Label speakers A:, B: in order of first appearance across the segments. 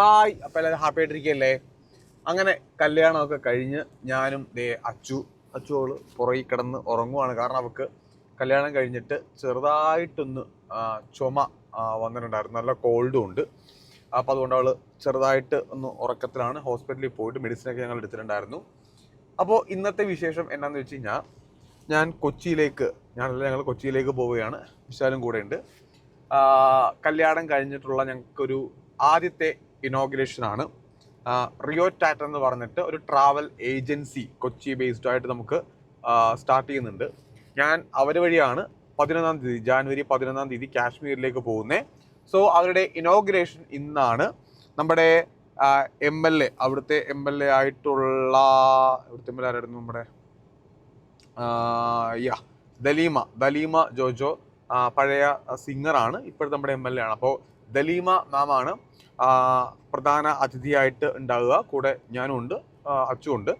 A: Hi. അപ്പം എല്ലാവരും happy ആയിട്ടിരിക്കുകയല്ലേ അങ്ങനെ കല്യാണമൊക്കെ കഴിഞ്ഞ് ഞാനും ദേ അച്ചു അച്ചു അവൾ പുറകിൽ കിടന്ന് ഉറങ്ങുവാണ്. കാരണം അവൾക്ക് കല്യാണം കഴിഞ്ഞിട്ട് ചെറുതായിട്ടൊന്ന് ചുമ വന്നിട്ടുണ്ടായിരുന്നു. നല്ല കോൾഡും ഉണ്ട്. അപ്പോൾ അതുകൊണ്ട് അവൾ ചെറുതായിട്ട് ഒന്ന് ഉറക്കത്തിലാണ് ഹോസ്പിറ്റലിൽ പോയിട്ട് മെഡിസിനൊക്കെ ഞങ്ങൾ എടുത്തിട്ടുണ്ടായിരുന്നു. അപ്പോൾ ഇന്നത്തെ വിശേഷം എന്നാന്ന് വെച്ച് കഴിഞ്ഞാൽ ഞാൻ കൊച്ചിയിലേക്ക് ഞാനല്ല ഞങ്ങൾ കൊച്ചിയിലേക്ക് പോവുകയാണ്. വിശാലും കൂടെ ഉണ്ട് കല്യാണം കഴിഞ്ഞിട്ടുള്ള ഞങ്ങൾക്കൊരു ആദ്യത്തെ ഇനോഗ്രേഷൻ ആണ് റിയോ ടാറ്റ് എന്ന് പറഞ്ഞിട്ട് ഒരു ട്രാവൽ ഏജൻസി കൊച്ചി ബേസ്ഡ് ആയിട്ട് നമുക്ക് സ്റ്റാർട്ട് ചെയ്യുന്നുണ്ട്. ഞാൻ അവർ വഴിയാണ് പതിനൊന്നാം തീയതി ജാനുവരി പതിനൊന്നാം തീയതി കാശ്മീരിലേക്ക് പോകുന്നത് സോ അവരുടെ ഇനോഗ്രേഷൻ ഇന്നാണ്. നമ്മുടെ എം എൽ എ അവിടുത്തെ എം എൽ എ ആയിട്ടുള്ള ഇവിടുത്തെ എം എൽ എ ആരായിരുന്നു നമ്മുടെ? യാ ദലീമ ദലീമ ജോജോ പഴയ സിംഗറാണ് ഇപ്പോഴത്തെ നമ്മുടെ എം എൽ എ ആണ്. അപ്പോൾ ദലീമ മാമാണ് പ്രധാന അതിഥിയായിട്ട് ഉണ്ടാവുക. കൂടെ ഞാനും ഉണ്ട് ആ, അച്ചും ഉണ്ട്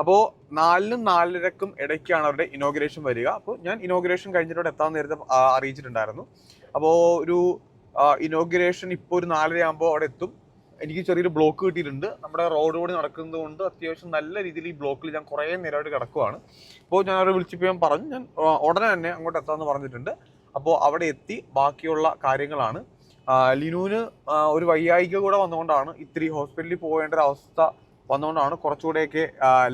A: അപ്പോൾ നാലിനും നാലരക്കും ഇടയ്ക്കാണ് അവരുടെ ഇനോഗ്രേഷൻ വരിക. അപ്പോൾ ഞാൻ ഇനോഗ്രേഷൻ കഴിഞ്ഞിട്ട് അവിടെ എത്താൻ നേരത്തെ അറിയിച്ചിട്ടുണ്ടായിരുന്നു. അപ്പോൾ ഒരു ഇനോഗ്രേഷൻ ഇപ്പോൾ ഒരു നാലര ആകുമ്പോൾ അവിടെ എത്തും. എനിക്ക് ചെറിയൊരു ബ്ലോക്ക് കിട്ടിയിട്ടുണ്ട്. നമ്മുടെ റോഡ് കൂടി നടക്കുന്നത് കൊണ്ട് അത്യാവശ്യം നല്ല രീതിയിൽ ഈ ബ്ലോക്കിൽ ഞാൻ കുറേ നേരമായിട്ട് കിടക്കുവാണ്. അപ്പോൾ ഞാൻ അവരെ വിളിച്ചപ്പോൾ ഞാൻ പറഞ്ഞു ഞാൻ ഉടനെ തന്നെ അങ്ങോട്ട് എത്താമെന്ന് പറഞ്ഞിട്ടുണ്ട്. അപ്പോൾ അവിടെ എത്തി ബാക്കിയുള്ള കാര്യങ്ങളാണ്. ലിനുവിന് ഒരു വയ്യായിക കൂടെ വന്നുകൊണ്ടാണ് ഇത്തിരി ഹോസ്പിറ്റലിൽ പോകേണ്ട ഒരു അവസ്ഥ വന്നുകൊണ്ടാണ് കുറച്ചുകൂടെയൊക്കെ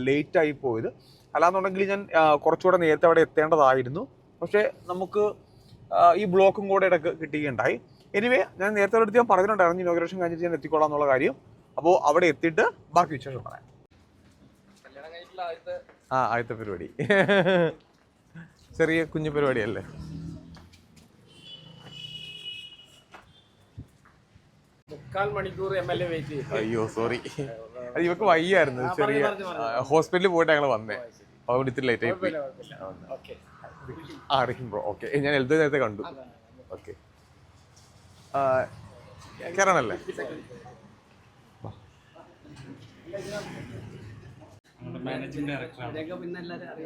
A: ലേറ്റ് ആയി പോയത്. അല്ലാന്നുണ്ടെങ്കിൽ ഞാൻ കുറച്ചുകൂടെ നേരത്തെ അവിടെ എത്തേണ്ടതായിരുന്നു. പക്ഷേ നമുക്ക് ഈ ബ്ലോക്കും കൂടെ ഇടയ്ക്ക് കിട്ടുകയുണ്ടായി. എനിവേ ഞാൻ നേരത്തെ അടുത്ത് ഞാൻ പറഞ്ഞിട്ടുണ്ടായിരുന്നു ഇനോഗ്രേഷൻ കഴിഞ്ഞിട്ട് ഞാൻ എത്തിക്കോളാം എന്നുള്ള കാര്യം. അപ്പോൾ അവിടെ എത്തിയിട്ട് ബാക്കി വിശേഷം പറയാം. ആ ആദ്യത്തെ പരിപാടി. ചെറിയ കുഞ്ഞു പരിപാടിയല്ലേ?
B: മുക്കാൽ മണിക്കൂർ എം എൽ എ വെയിറ്റ് ചെയ്തു
A: അയ്യോ സോറി അത് ഇവക്ക് വയ്യായിരുന്നു ചെറിയ ഹോസ്പിറ്റലിൽ പോയിട്ട് ഞങ്ങൾ വന്നേ. അതുകൊണ്ട് ഇത്തിരി ലേറ്റ് ആയി പോയി. ആ ബ്രോ ഓക്കെ. ഞാൻ എൽദോ നേരത്തെ കണ്ടു. ഓക്കെ.
B: അറിയാം.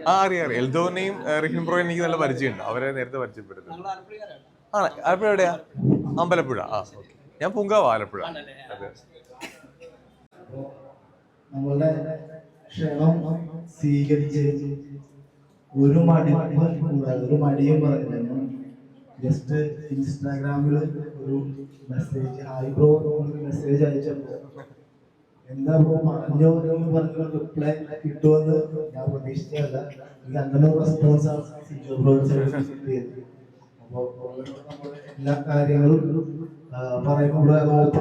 A: ആ അറിയാം അറിയാം. എൽദോനെയും റിഹിം ബ്രോയും എനിക്ക് നല്ല പരിചയമുണ്ട്. അവരെ നേരത്തെ പരിചയപ്പെടുന്നു ആണ്? ആലപ്പുഴ എവിടെയാ? അമ്പലപ്പുഴ. ആ ഓക്കെ. ഞാൻ പൂങ്കാവ് ആലപ്പുഴ
C: നമ്മളുടെ ക്ഷണം സ്വീകരിച്ച് ഒരു മടിപ്പും കൂടാതെ ഒരു മടിയും പറഞ്ഞില്ല ജസ്റ്റ് ഇൻസ്റ്റാഗ്രാമിൽ ഒരു മെസ്സേജ് ഹായ് ബ്രോ ഒരു മെസ്സേജ് അയച്ചപ്പോൾ എന്താ ബ്രോ പറഞ്ഞോ എന്ന് പറഞ്ഞ റിപ്ലൈ കിട്ടുമെന്ന് ഞാൻ പ്രതീക്ഷിച്ചതല്ല. എനിക്ക് അങ്ങനെ ഒരു റെസ്പോൺസ് ആണ് സിജോ ബ്രോ കിട്ടിയത്. അപ്പോൾ എല്ലാ കാര്യങ്ങളും പറയുമ്പോൾ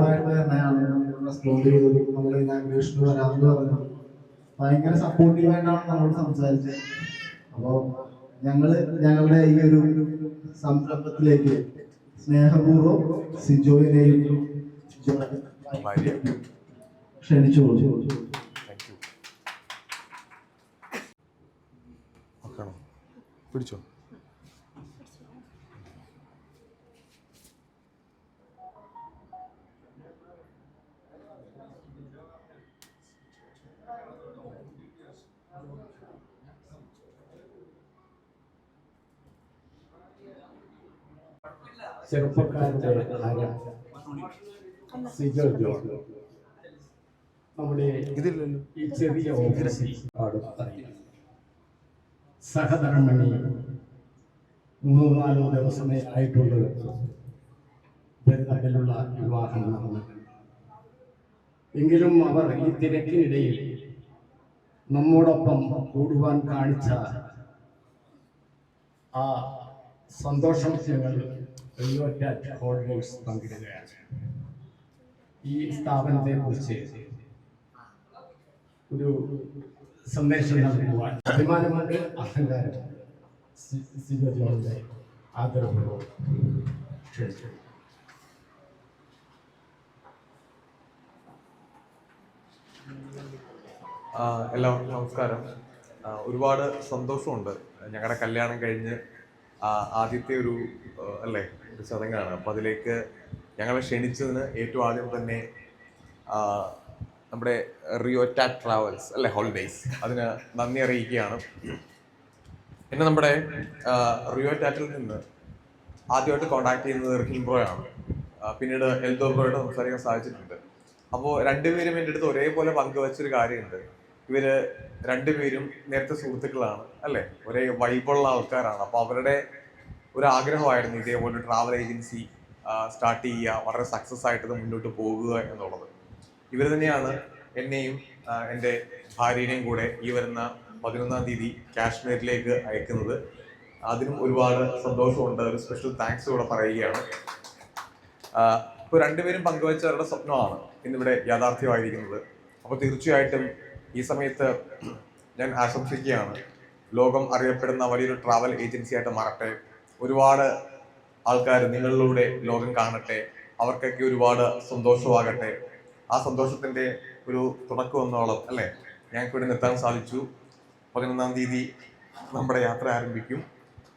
C: ആയിട്ട് തന്നെയാണ്. റെസ്പോണ്ട് ചെയ്തത് നമ്മൾ ഇനാഗ്രേഷന് വരാമെന്ന് പറഞ്ഞു ഭയങ്കര സപ്പോർട്ടീവ് ആയിട്ടാണ് നമ്മൾ സംസാരിച്ചത്. അപ്പോൾ ഞങ്ങൾ ഞങ്ങളുടെ ഈ ഒരു സംരംഭത്തിലേക്ക് സ്നേഹപൂർവം സിജോയിനെയും ക്ഷണിച്ചു കൊടുത്തു.
A: പിടിച്ചോ?
D: ചെറുപ്പക്കാരുടെ സിജോ ജോൺ നമ്മുടെ ഈ ചെറിയ സഹധർമ്മണി മൂന്നോ നാലോ ദിവസമേ ആയിട്ടുള്ളൂ ഇവർ തമ്മിലുള്ള വിവാഹം നടന്നു എങ്കിലും അവർ ഈ തിരക്കിനിടയിൽ നമ്മോടൊപ്പം കൂടുവാൻ കാണിച്ച ആ സന്തോഷം ഞങ്ങൾ ടാറ്റ് ഹോൾഡേഴ്സ് പങ്കിടുകയാണ് ഈ സ്ഥാപനത്തെ കുറിച്ച് ഒരു സന്ദേശം നൽകുവാൻ അഭിമാനമുണ്ട് അഹങ്കാരം സിജോയുടെ ആദരവ് ക്ഷണിച്ചു.
A: എല്ലാവർക്കും നമസ്കാരം. ഒരുപാട് സന്തോഷമുണ്ട്. ഞങ്ങളുടെ കല്യാണം കഴിഞ്ഞ് ആദ്യത്തെ ഒരു അല്ലേ? ഒരു ചടങ്ങാണ്. അപ്പോൾ അതിലേക്ക് ഞങ്ങളെ ക്ഷണിച്ചതിന് ഏറ്റവും ആദ്യം തന്നെ നമ്മുടെ റിയോറ്റ ട്രാവൽസ് അല്ലെ ഹോളിഡേയ്സ്. അതിന് നന്ദി അറിയിക്കുകയാണ്. പിന്നെ നമ്മുടെ റിയോറ്റാറ്റിൽ നിന്ന് ആദ്യമായിട്ട് കോണ്ടാക്ട് ചെയ്യുന്നത് റിഹിം ബ്രോയാണ് പിന്നീട് എൽദോ ബ്രോയോട് സംസാരിക്കാൻ സാധിച്ചിട്ടുണ്ട്. അപ്പോൾ രണ്ടുപേരും എന്റെ അടുത്ത് ഒരേപോലെ പങ്കുവച്ചൊരു കാര്യമുണ്ട്. ഇവർ രണ്ടുപേരും നേരത്തെ സുഹൃത്തുക്കളാണ് അല്ലേ? ഒരേ വൈബുള്ള ആൾക്കാരാണ്. അപ്പോൾ അവരുടെ ഒരു ആഗ്രഹമായിരുന്നു ഇതേപോലെ ട്രാവൽ ഏജൻസി സ്റ്റാർട്ട് ചെയ്യുക വളരെ സക്സസ് ആയിട്ട് മുന്നോട്ട് പോകുക എന്നുള്ളത്. ഇവർ തന്നെയാണ് എന്നെയും എന്റെ ഭാര്യനെയും കൂടെ ഈ വരുന്ന പതിനൊന്നാം തീയതി കാശ്മീരിലേക്ക് അയക്കുന്നത്. അതിനും ഒരുപാട് സന്തോഷമുണ്ട്. ഒരു സ്പെഷ്യൽ താങ്ക്സ് കൂടെ പറയുകയാണ്. ഇപ്പോൾ രണ്ടുപേരും പങ്കുവച്ചവരുടെ സ്വപ്നമാണ് ഇന്നിവിടെ യാഥാർത്ഥ്യമായിരിക്കുന്നത്. അപ്പോൾ തീർച്ചയായിട്ടും ഈ സമയത്ത് ഞാൻ ആശംസിക്കുകയാണ്. ലോകം അറിയപ്പെടുന്ന വലിയൊരു ട്രാവൽ ഏജൻസിയായിട്ട് മാറട്ടെ. ഒരുപാട് ആൾക്കാർ നിങ്ങളിലൂടെ ലോകം കാണട്ടെ അവർക്കൊക്കെ ഒരുപാട് സന്തോഷമാകട്ടെ. ആ സന്തോഷത്തിന്റെ ഒരു തുടക്കം എന്നോളം അല്ലേ? ഞങ്ങൾക്ക് ഇവിടെ നിർത്താൻ സാധിച്ചു. പതിനൊന്നാം തീയതി നമ്മുടെ യാത്ര ആരംഭിക്കും.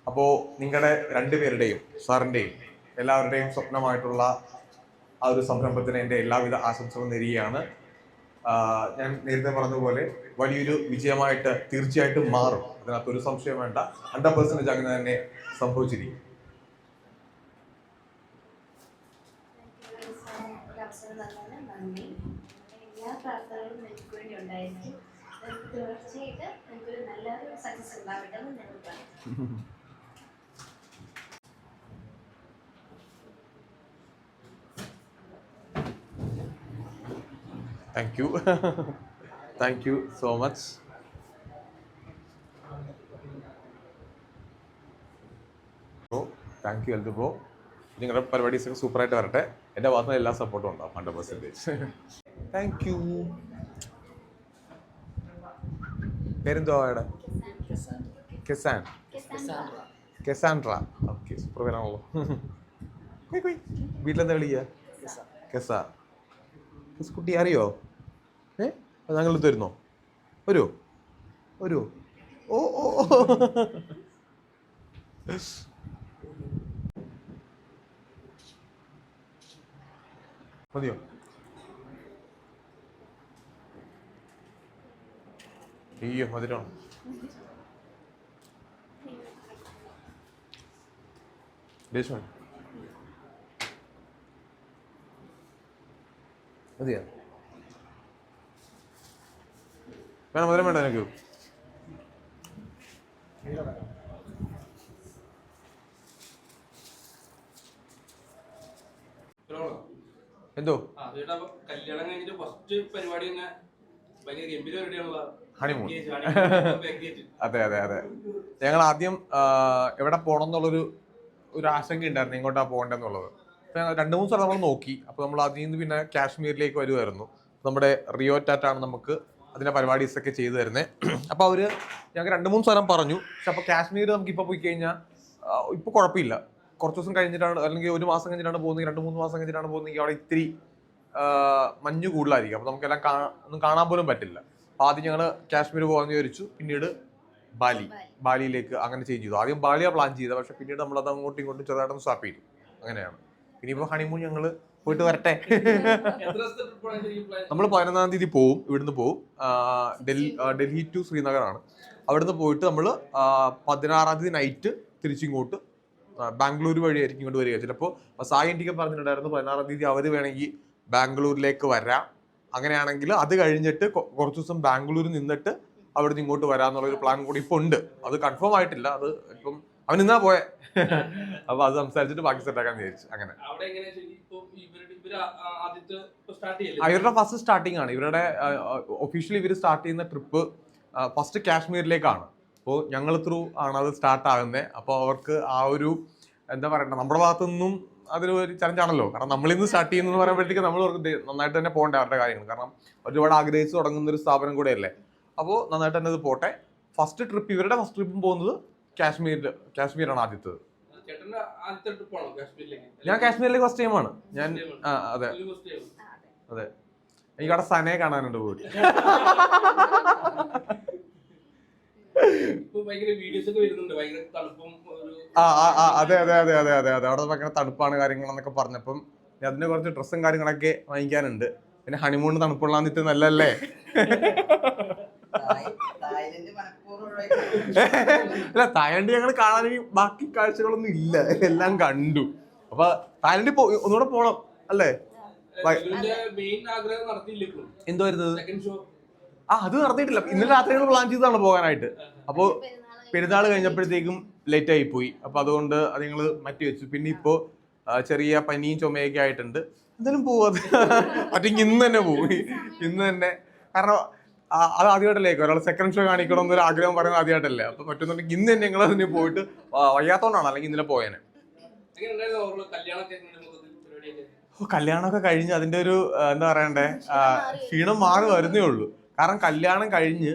A: അപ്പോൾ നിങ്ങളുടെ രണ്ടുപേരുടെയും സാറിന്റെയും എല്ലാവരുടെയും സ്വപ്നമായിട്ടുള്ള ആ ഒരു സംരംഭത്തിന് എന്റെ എല്ലാവിധ ആശംസകളും നേരുകയാണ്. ഞാൻ നേരത്തെ പറഞ്ഞതുപോലെ വലിയൊരു വിജയമായിട്ട് തീർച്ചയായിട്ടും മാറും. അതിനകത്ത് ഒരു സംശയം വേണ്ട. ഹൺഡ്രഡ് പെർസെന്റേജ് അങ്ങനെ തന്നെ സംഭവിച്ചിരിക്കും.
E: തീർച്ചയായിട്ടും നല്ലൊരു സക്സസ് ഉണ്ടാവട്ടെ എന്ന് ഞങ്ങൾ
A: thank you thank you so much bro thank you L bro നിങ്ങളുടെ പരിപാടീസ് ഒക്കെ സൂപ്പറായിട്ട് വരട്ടെ. എന്റെ ഭാഗത്ത് നിന്ന് എല്ലാ സപ്പോർട്ടും ഉണ്ടാവും ഹൺഡ്രഡ് പെർസെന്റേജ് താങ്ക് യു പേരെന്തോ അവിടെ? കെസാൻ കെസാൻഡ്ര ഓക്കെ സൂപ്പർ പേരാണല്ലോ. വീട്ടിലെന്താ വിളിക്കുക? കെസ് കുട്ടി അറിയോ? ഏ? അത് ഞങ്ങൾ തരുന്നോ? വരുമോ വരുമോ ഓ ഓ. മതിയോ? അയ്യോ മധുരമാണ് ദേശം മതിയോ? വേണം മധുരം വേണ്ട എനിക്ക് എന്തോ?
B: ആ ചേട്ടാ അപ്പൊ കല്യാണം കഴിഞ്ഞിട്ട് ഫസ്റ്റ് പരിപാടി തന്നെ ഭയങ്കര ഗംഭീര പരിപാടിയാണല്ലോ.
A: ഹണിമൂൺ അതെ അതെ അതെ. ഞങ്ങൾ ആദ്യം എവിടെ പോകണം എന്നുള്ളൊരു ഒരു ആശങ്ക ഉണ്ടായിരുന്നു എങ്ങോട്ടാ പോകണ്ടെന്നുള്ളത്. രണ്ട് മൂന്ന് സ്ഥലം നമ്മൾ നോക്കി. അപ്പോൾ നമ്മൾ അതിൽ നിന്ന് പിന്നെ കാശ്മീരിലേക്ക് വരുമായിരുന്നു നമ്മുടെ റിയോ ടാറ്റാണ് നമുക്ക് അതിന്റെ പരിപാടീസ് ഒക്കെ ചെയ്തു തരുന്നത് അപ്പോൾ അവർ ഞങ്ങൾക്ക് രണ്ട് മൂന്ന് സ്ഥലം പറഞ്ഞു. പക്ഷെ അപ്പോൾ കാശ്മീർ നമുക്ക് ഇപ്പോൾ പോയി കഴിഞ്ഞാൽ ഇപ്പോൾ കുഴപ്പമില്ല. കുറച്ച് ദിവസം കഴിഞ്ഞിട്ടാണ് അല്ലെങ്കിൽ ഒരു മാസം കഴിഞ്ഞിട്ടാണ് പോകുന്നത് രണ്ട് മൂന്ന് മാസം കഴിഞ്ഞിട്ടാണ് പോകുന്നത് അവിടെ ഇത്തിരി മഞ്ഞ് കൂടുതലായിരിക്കും. അപ്പോൾ നമുക്കെല്ലാം കാ ഒന്നും കാണാൻ പോലും പറ്റില്ല. അപ്പോൾ ആദ്യം ഞങ്ങൾ കാശ്മീർ പോകാമെന്ന് വിചാരിച്ചു. പിന്നീട് ബാലി.
E: ബാലി.
A: ബാലിയിലേക്ക് അങ്ങനെ ചേഞ്ച് ചെയ്തു. ആദ്യം ബാലിയാണ് പ്ലാൻ ചെയ്തത്. പക്ഷെ പിന്നീട് നമ്മളത് അങ്ങോട്ടും ഇങ്ങോട്ടും ചെറുതായിട്ടൊന്ന് സ്വാപ്പ് ചെയ്തു. അങ്ങനെയാണ്. ഇനിയിപ്പോൾ ഹണിമൂൺ ഞങ്ങൾ പോയിട്ട് വരട്ടെ? നമ്മൾ പതിനൊന്നാം തീയതി പോവും ഇവിടുന്ന് പോവും. ഡൽഹി ഡൽഹി ടു ശ്രീനഗറാണ്. അവിടുന്ന് പോയിട്ട് നമ്മൾ പതിനാറാം തീയതി നൈറ്റ് തിരിച്ചിങ്ങോട്ട് ബാംഗ്ലൂർ ബാംഗ്ലൂർ വഴിയായിരിക്കും ഇങ്ങോട്ട് വരിക. ചിലപ്പോൾ സായി എനിക്ക് പറഞ്ഞിട്ടുണ്ടായിരുന്നു പതിനാറാം തീയതി അവർ വേണമെങ്കിൽ ബാംഗ്ലൂരിലേക്ക് വരാം. അങ്ങനെയാണെങ്കിൽ അത് കഴിഞ്ഞിട്ട് കുറച്ചു ദിവസം ബാംഗ്ലൂർ നിന്നിട്ട് അവിടുന്ന് ഇങ്ങോട്ട് വരാന്നുള്ള ഒരു പ്ലാൻ കൂടി ഇപ്പോൾ ഉണ്ട്. അത് കൺഫേം ആയിട്ടില്ല. അത് ഇപ്പം അവൻ ഇന്നാ പോയെ. അപ്പൊ അത് സംസാരിച്ചിട്ട് ബാക്കി സെറ്റ് ആക്കാൻ വിചാരിച്ചു. അങ്ങനെ.
B: ഇവരുടെ
A: ഫസ്റ്റ് സ്റ്റാർട്ടിംഗ് ആണ്. ഇവരുടെ ഒഫീഷ്യലി ഇവർ സ്റ്റാർട്ട് ചെയ്യുന്ന ട്രിപ്പ് ഫസ്റ്റ് കാശ്മീരിലേക്കാണ്. അപ്പോൾ ഞങ്ങൾ ത്രൂ ആണ് അത് സ്റ്റാർട്ട് ആകുന്നത് അപ്പോൾ അവർക്ക് ആ ഒരു എന്താ പറയണ്ട നമ്മുടെ ഭാഗത്തു നിന്നും അതൊരു ഒരു ചലഞ്ച് ആണല്ലോ. കാരണം നമ്മളിന്ന് സ്റ്റാർട്ട് ചെയ്യുന്നു പറയുമ്പോഴത്തേക്ക് നമ്മൾ നന്നായിട്ട് തന്നെ പോകേണ്ട അവരുടെ കാര്യങ്ങൾ കാരണം ഒരുപാട് ആഗ്രഹിച്ച് തുടങ്ങുന്ന ഒരു സ്ഥാപനം കൂടെയല്ലേ. അപ്പോൾ നന്നായിട്ട് തന്നെ ഇത് പോട്ടെ. ഫസ്റ്റ് ട്രിപ്പ് ഇവരുടെ ഫസ്റ്റ് ട്രിപ്പും പോകുന്നത് കാശ്മീരിൽ കാശ്മീരാണ് ആദ്യത്തത് ഞാൻ കാശ്മീരിലേക്ക് ഫസ്റ്റ് ടൈമാണ് ഞാൻ ആ, അതെ.
E: അതെ.
A: എനിക്ക് അവിടെ സനയെ കാണാനുണ്ട് ആ അതെ അതെ അതെ അതെ അതെ അതെ. അവിടെ ഭയങ്കര തണുപ്പാണ് കാര്യങ്ങളെന്നൊക്കെ പറഞ്ഞപ്പം അതിന് കുറച്ച് ഡ്രസ്സും കാര്യങ്ങളൊക്കെ വാങ്ങിക്കാനുണ്ട്. പിന്നെ ഹണിമൂൺ തണുപ്പുള്ളാന്നിട്ട് നല്ലല്ലേ. അല്ല തായ്ലൻഡ് ഞങ്ങൾ കാണാൻ ബാക്കി കാഴ്ചകളൊന്നും ഇല്ല. എല്ലാം കണ്ടു. അപ്പൊ തായ്ലൻഡ് ഒന്നുകൂടെ പോണം അല്ലേ?
B: മെയിൻ ആഗ്രഹം നടത്തിയില്ല ഇപ്പോഴും?
A: എന്തോ വരുന്നത്
B: സെക്കൻഡ് ഷോ
A: ആ അത് നടത്തിയിട്ടില്ല. ഇന്നലെ രാത്രി ഞങ്ങൾ പ്ലാൻ ചെയ്തതാണ് പോകാനായിട്ട്. അപ്പോൾ പെരുന്നാൾ കഴിഞ്ഞപ്പോഴത്തേക്കും ലേറ്റ് ആയി പോയി. അപ്പൊ അതുകൊണ്ട് അത് ഞങ്ങൾ മാറ്റി വെച്ചു. പിന്നെ ഇപ്പോ ചെറിയ പനിയും ചുമയൊക്കെ ആയിട്ടുണ്ട്. എന്തായാലും പോവാ. പറ്റെങ്കിൽ ഇന്ന് തന്നെ പോയി. ഇന്ന് തന്നെ. കാരണം അത് ആദ്യമായിട്ടല്ലേ ഒരാൾ സെക്കൻഡ് ഷോ കാണിക്കണം എന്നൊരു ആഗ്രഹം പറയുന്നത് ആദ്യമായിട്ടല്ലേ. അപ്പൊ പറ്റുന്നുണ്ടെങ്കിൽ ഇന്ന് തന്നെ ഞങ്ങൾ അതിന് പോയിട്ട് വയ്യാത്തോണ്ടാണ് അല്ലെങ്കിൽ ഇന്നലെ പോയേനെ.
B: കല്യാണമൊക്കെ
A: കഴിഞ്ഞ് അതിന്റെ ഒരു എന്താ പറയണ്ടേ? ക്ഷീണം മാറി വരുന്നേ ഉള്ളൂ. കാരണം കല്യാണം കഴിഞ്ഞ്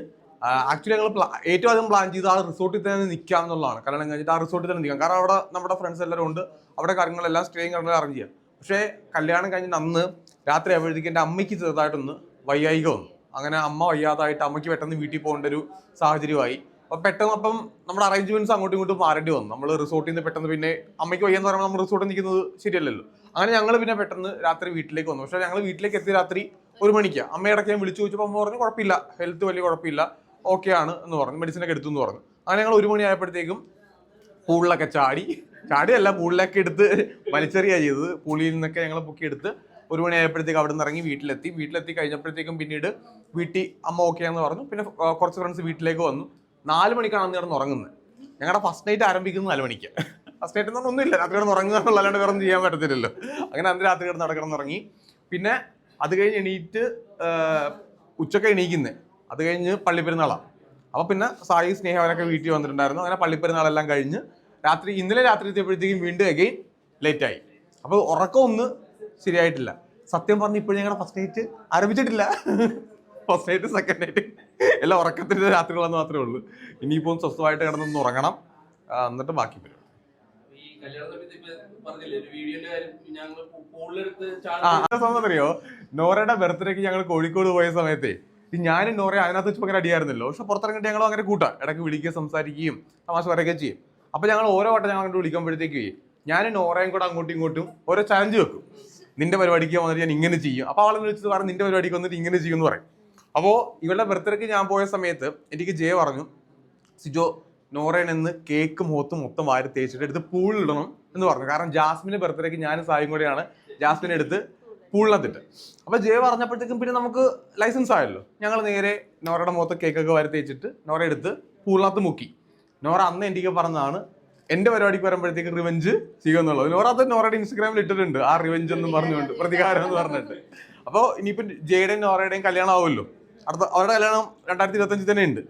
A: ആക്ച്വലി ഞങ്ങൾ ഏറ്റവും അധികം പ്ലാൻ ചെയ്ത് ആ റിസോർട്ടിൽ തന്നെ നിൽക്കാം എന്നുള്ളതാണ്. കല്യാണം കഴിഞ്ഞിട്ട് ആ റിസോർട്ടിൽ തന്നെ നിൽക്കാം കാരണം അവിടെ നമ്മുടെ ഫ്രണ്ട്സ് എല്ലാവരും ഉണ്ട്. അവിടെ കാര്യങ്ങളെല്ലാം സ്റ്റേയും കാര്യങ്ങളും അറേഞ്ച് ചെയ്യാം. പക്ഷേ കല്യാണം കഴിഞ്ഞിട്ട് അന്ന് രാത്രി ആയപ്പോഴത്തേക്ക് എന്റെ അമ്മയ്ക്ക് ചെറുതായിട്ടൊന്ന് വയ്യായിക വന്നു. അങ്ങനെ അമ്മ വയ്യാതായിട്ട് അമ്മയ്ക്ക് പെട്ടെന്ന് വീട്ടിൽ പോകേണ്ട ഒരു സാഹചര്യമായി. അപ്പൊ പെട്ടെന്ന് അപ്പം നമ്മുടെ അറേഞ്ച്മെന്റ്സ് അങ്ങോട്ടും ഇങ്ങോട്ടും മാറേണ്ടി വന്നു. നമ്മൾ റിസോർട്ടിൽ നിന്ന് പെട്ടെന്ന് പിന്നെ അമ്മയ്ക്ക് വയ്യെന്ന് പറയുമ്പോൾ നമ്മൾ റിസോർട്ടിൽ നിൽക്കുന്നത് ശരിയല്ലല്ലോ. അങ്ങനെ ഞങ്ങൾ പിന്നെ പെട്ടെന്ന് രാത്രി വീട്ടിലേക്ക് വന്നു. പക്ഷേ ഞങ്ങൾ വീട്ടിലേക്ക് എത്തിയ രാത്രി ഒരു മണിക്കാ. അമ്മയിടയ്ക്ക് ഞാൻ വിളിച്ചു ചോദിച്ചപ്പോൾ അമ്മ പറഞ്ഞു കുഴപ്പമില്ല. ഹെൽത്ത് വലിയ കുഴപ്പമില്ല. ഓക്കെ ആണ് എന്ന് പറഞ്ഞു. മെഡിസിൻ ഒക്കെ എടുത്തു എന്ന് പറഞ്ഞു. അങ്ങനെ ഞങ്ങൾ ഒരു മണി ആയപ്പോഴത്തേക്കും പൂളിലൊക്കെ ചാടി. ചാടിയല്ല പൂളിലൊക്കെ എടുത്ത് വലിച്ചെറിയാണ് ചെയ്തത്. പൂളിയിൽ നിന്നൊക്കെ ഞങ്ങൾ പൊക്കി എടുത്ത് ഒരു മണിയായപ്പോഴത്തേക്ക് അവിടെ നിന്ന് ഇറങ്ങി വീട്ടിലെത്തി. വീട്ടിലെത്തി കഴിഞ്ഞപ്പോഴത്തേക്കും പിന്നീട് വീട്ടിൽ അമ്മ ഓക്കെ എന്ന് പറഞ്ഞു. പിന്നെ കുറച്ച് ഫ്രണ്ട്സ് വീട്ടിലേക്ക് വന്നു. നാല് മണിക്കാണ് അന്ന് കിടന്ന് ഉറങ്ങുന്നത്. ഞങ്ങളുടെ ഫസ്റ്റ് നൈറ്റ് ആരംഭിക്കുന്നത് നാല് മണിക്ക്. ഫസ്റ്റ് നൈറ്റ് എന്ന് ഒന്നുമില്ല. രാത്രി കിടന്ന് ഉറങ്ങുക എന്നുള്ള അല്ലാണ്ട് വേറെ ചെയ്യാൻ പറ്റത്തില്ലല്ലോ. അങ്ങനെ അന്ന് രാത്രി കിടന്ന് നടക്കണം ഇറങ്ങി പിന്നെ അത് കഴിഞ്ഞ് എണീറ്റ് ഉച്ചയ്ക്ക് എണീക്കുന്നത് അത് കഴിഞ്ഞ് പള്ളിപ്പെരുന്നാളാണ് അപ്പോൾ പിന്നെ സായി സ്നേഹ അവരൊക്കെ വീട്ടിൽ വന്നിട്ടുണ്ടായിരുന്നു. അങ്ങനെ പള്ളിപ്പെരുന്നാളെല്ലാം കഴിഞ്ഞ് രാത്രി ഇന്നലെ രാത്രി എത്തിയപ്പോഴത്തേക്കും വീണ്ടും അഗെയിൻ ലേറ്റായി അപ്പോൾ അപ്പൊ ഉറക്കം ഒന്ന് ശരിയായിട്ടില്ല. സത്യം പറഞ്ഞ ഇപ്പോഴും ഞങ്ങളുടെ ഫസ്റ്റ് നൈറ്റ് ആരംഭിച്ചിട്ടില്ല. ഫസ്റ്റ് നൈറ്റ് സെക്കൻഡ് നൈറ്റ് എല്ലാം ഉറക്കത്തിന്റെ രാത്രികളെന്ന് മാത്രമേ ഉള്ളൂ. ഇനിയിപ്പോൾ സ്വസ്ഥമായിട്ട് കിടന്നൊന്ന് ഉറങ്ങണം. എന്നിട്ട് ബാക്കി വരും. അറിയോ? നോറയുടെ ബർത്ത്ഡേക്ക് ഞങ്ങൾ കോഴിക്കോട് പോയ സമയത്ത് ഞാനും നോറ അതിനകത്ത് വെച്ച് ഭയങ്കര അടിയായിരുന്നല്ലോ. പക്ഷെ പുറത്തിറങ്ങിട്ട് ഞങ്ങൾ അങ്ങനെ കൂട്ടാം. ഇടയ്ക്ക് വിളിക്കുകയും സംസാരിക്കുകയും തമാശ പറയുകയും ചെയ്യും. അപ്പൊ ഞങ്ങൾ ഓരോ വട്ടം ഞങ്ങൾ അങ്ങോട്ട് വിളിക്കുമ്പോഴത്തേക്ക് ഞാനും നോറയും കൂടെ അങ്ങോട്ടും ഇങ്ങോട്ടും ഓരോ ചാലഞ്ച് വെക്കും. നിന്റെ പരിപാടിക്ക് വന്നിട്ട് ഞാൻ ഇങ്ങനെ ചെയ്യും. അപ്പോൾ അവളെ വിളിച്ചത് പറഞ്ഞു നിന്റെ പരിപാടിക്ക് വന്നിട്ട് ഇങ്ങനെ ചെയ്യും എന്ന് പറയും. അപ്പോൾ ഇവളുടെ ബർത്ത്ഡേക്ക് ഞാൻ പോയ സമയത്ത് എനിക്ക് ജയ പറഞ്ഞു സിജോ നോറയിൽ കേക്ക് മുഖത്ത് മൊത്തം വാരി തേച്ചിട്ട് എടുത്ത് പൂളിലിടണം എന്ന് പറഞ്ഞു. കാരണം ജാസ്മിന്റെ ബർത്ത്ഡേക്ക് ഞാനും സായും കൂടെയാണ് ജാസ്മിനെ എടുത്ത് പൂളിനത്തിട്ട് അപ്പൊ ജയ പറഞ്ഞപ്പോഴത്തേക്കും പിന്നെ നമുക്ക് ലൈസൻസ് ആയല്ലോ. ഞങ്ങൾ നേരെ നോറയുടെ മുഖത്ത് കേക്കൊക്കെ വാരി തേച്ചിട്ട് നോറ എടുത്ത് പൂളിനകത്ത് മുക്കി. നോറ അന്ന് എനിക്ക് പറഞ്ഞതാണ് എന്റെ പരിപാടിക്ക് വരുമ്പോഴത്തേക്ക് റിവെഞ്ച് ചെയ്യുമെന്നുള്ളത് നോറ തന്നെ നോറയുടെ ഇൻസ്റ്റാഗ്രാമിൽ ഇട്ടിട്ടുണ്ട്. ആ റിവഞ്ച് എന്ന് പറഞ്ഞുകൊണ്ട് പ്രതികാരം എന്ന് പറഞ്ഞിട്ട് അപ്പോൾ ഇനിയിപ്പം ജയുടെയും നോറയുടെയും കല്യാണം ആവുമല്ലോ. അടുത്ത അവരുടെ കല്യാണം രണ്ടായിരത്തി ഇരുപത്തഞ്ചിൽ തന്നെ ഉണ്ട്.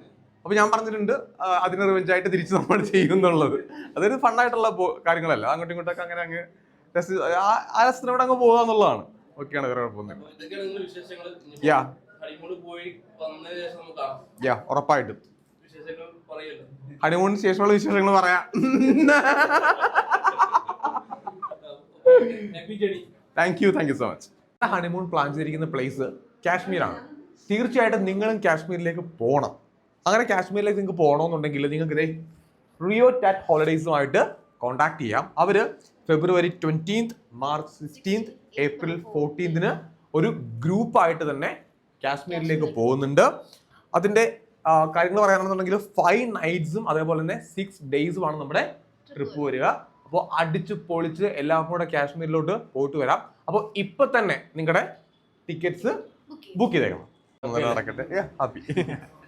A: അപ്പൊ ഞാൻ പറഞ്ഞിട്ടുണ്ട് അതിന് റിവെഞ്ച് ആയിട്ട് തിരിച്ച് നമ്മൾ ചെയ്യും എന്നുള്ളത്. അതൊരു ഫണ്ണായിട്ടുള്ള കാര്യങ്ങളല്ല. അങ്ങോട്ടും ഇങ്ങോട്ടൊക്കെ അങ്ങനെ അങ്ങ് രസ- ആ- രസത്തിനോട് അങ്ങ് പോകുക എന്നുള്ളതാണ്. ഓക്കെയാണ് വേറെ കുഴപ്പമൊന്നും.
B: യാ
A: യാ ഉറപ്പായിട്ടും. ഹണിമൂണിന് ശേഷമുള്ള വിശേഷങ്ങൾ പറയാം. Thank you thank you so much honeymoon plan ചെയ്തിരിക്കുന്ന പ്ലേസ് കാശ്മീരാണ്. തീർച്ചയായിട്ടും നിങ്ങളും കാശ്മീരിലേക്ക് പോകണം അങ്ങനെ കാശ്മീരിലേക്ക് നിങ്ങൾക്ക് പോകണമെന്നുണ്ടെങ്കിൽ നിങ്ങൾക്ക് റിയോ ടാറ്റ് ഹോളിഡേയ്സുമായിട്ട് കോൺടാക്ട് ചെയ്യാം. അവർ February twentieth March sixteenth April ഫോർട്ടീൻത്തിന് ഒരു ഗ്രൂപ്പായിട്ട് തന്നെ കാശ്മീരിലേക്ക് പോകുന്നുണ്ട്. അതിന്റെ ആ, കാര്യങ്ങൾ പറയാണെന്നുണ്ടെങ്കിൽ ഫൈവ് നൈറ്റ്സും അതേപോലെ തന്നെ സിക്സ് ഡേയ്സുമാണ് നമ്മുടെ ട്രിപ്പ് വരിക. അപ്പോൾ അടിച്ച് പൊളിച്ച് എല്ലാം കൂടെ കാശ്മീരിലോട്ട് പോയിട്ട് വരാം. അപ്പോൾ ഇപ്പൊ തന്നെ നിങ്ങളുടെ ടിക്കറ്റ്സ് ബുക്ക് ചെയ്തേക്കണം. നടക്കട്ടെ. ഹാപ്പി